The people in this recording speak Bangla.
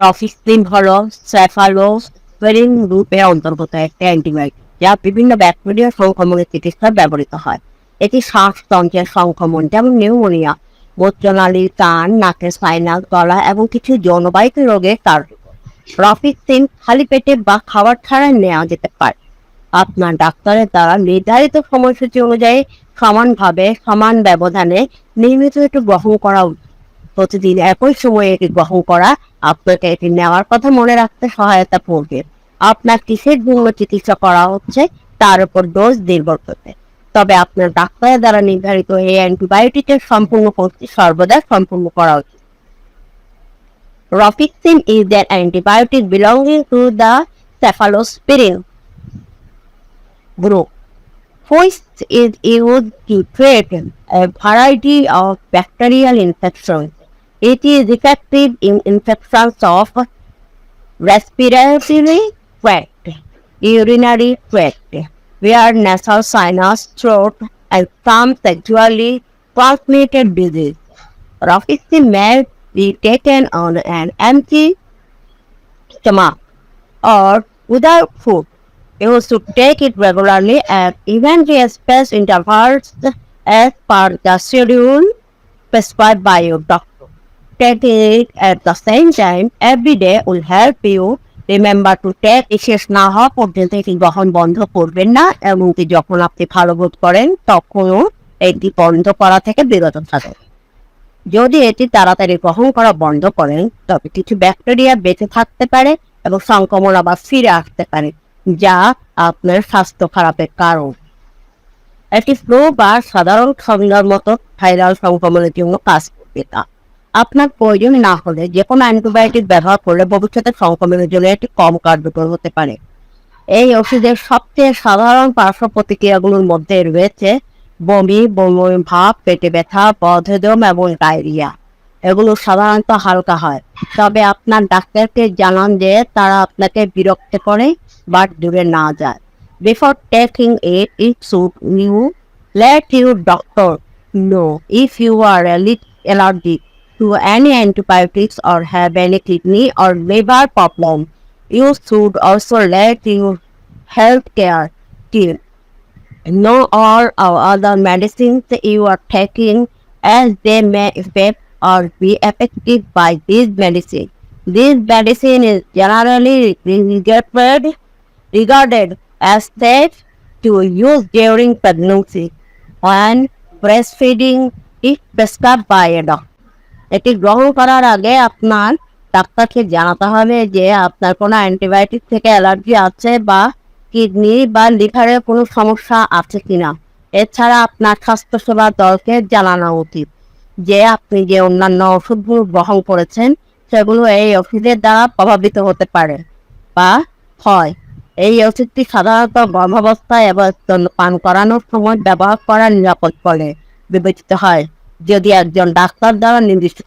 প্রফিসিন হল সেফালোস্পেরিন রূপের অন্তর্গত একটি অ্যান্টিবায়োটিক যা বিভিন্ন ব্যাকটেরিয়া সংক্রমণের চিকিৎসায় ব্যবহৃত হয়। এটি শ্বাসতন্ত্রের সংক্রমণ, যেমন নিউমোনিয়া মূত্রনালী, কান নাকের সাইনাস গলা, এবং কিছু যৌনবাহিত রোগে কার্যকর প্রফিসিন খালি পেটে বা খাবার ছাড়াই নেওয়া যেতে পারে। আপনার ডাক্তারের দ্বারা নির্ধারিত সময়সূচি অনুযায়ী সমানভাবে, সমান ব্যবধানে নিয়মিত একটু গ্রহণ করা উচিত। প্রতিদিন একই সময়ে এটি গ্রহণ করা আপনাকে এটি নেওয়ার কথা মনে রাখতে সহায়তা করবে। আপনার কিসের জন্য চিকিৎসা করা হচ্ছে তার উপর ডোজ নির্ভর করবে। তবে আপনার ডাক্তারের দ্বারা নির্ধারিত এই অ্যান্টিবায়োটিকের সম্পূর্ণ কোর্সটি সর্বদা সম্পূর্ণ করা উচিত। Rofixin is an antibiotic belonging to the cephalosporin group, which is used to treat a variety of bacterial infections. It is effective in infections of respiratory tract, urinary tract, where nasal sinus, throat, and some sexually transmitted disease. Rofixin may be taken on an empty stomach or without food. You should take it regularly at evenly spaced intervals as per the schedule prescribed by your doctor. Taking it at the same time. Every day will help you. To take it শেষ না হওয়া পর্যন্ত এটি গ্রহণ বন্ধ করবেন না। এমনকি যখন আপনি ভালো বোধ করেন, তখনও এটি বন্ধ করা থেকে বিরত থাকুন। যদি এটি তাড়াতাড়ি গ্রহণ করা বন্ধ করেন, তবে কিছু ব্যাকটেরিয়া বেঁচে থাকতে পারে এবং সংক্রমণ আবার ফিরে আসতে পারে, যা আপনার স্বাস্থ্য খারাপের কারণ। একটি ফ্লু বা সাধারণ ঠান্ডার মতো ভাইরাল সংক্রমণের জন্য কাজ করবে তা আপনার প্রয়োজন না হলে যে কোনো অ্যান্টিবায়োটিক ব্যবহার করলে ভবিষ্যতে সংক্রমণের জন্য এটি কম কার্যকর হতে পারে। এই ওষুধের সবচেয়ে সাধারণ পার্শ্ব প্রতিক্রিয়াগুলোর মধ্যে রয়েছে বমি বমি, ভাব, পেটে ব্যথা বধেদম এবং ডায়রিয়া। এগুলো সাধারণত হালকা হয়। তবে আপনার ডাক্তারকে জানান যে তারা আপনাকে বিরক্ত করে বা দূরে না যায়। Before taking it it should you let you doctor know if you are allergic to any antibiotics or have any kidney or liver problem you should also let your healthcare team know all other medicines you are taking as they may affect or be affected by this medicine. This medicine is generally regarded, regarded as safe to use during pregnancy and breastfeeding if prescribed by a doctor. এটি গ্রহণ করার আগে আপনার ডাক্তারকে জানাতে হবে যে আপনার কোনো অ্যান্টিবায়োটিক থেকে অ্যালার্জি আছে বা কিডনি বা লিভারের কোনো সমস্যা আছে কিনা। এছাড়া আপনার স্বাস্থ্যসেবা দলকে জানানো উচিত যে আপনি যে অন্যান্য ওষুধগুলো গ্রহণ করেছেন, সেগুলো এই ওষুধের দ্বারা প্রভাবিত হতে পারে বা হয়। এই ওষুধটি সাধারণত গর্ভাবস্থায় এবং পান করানোর সময় ব্যবহার করা নিরাপদ বলে বিবেচিত হয়। যদি একজন ডাক্তার দ্বারা নির্দিষ্ট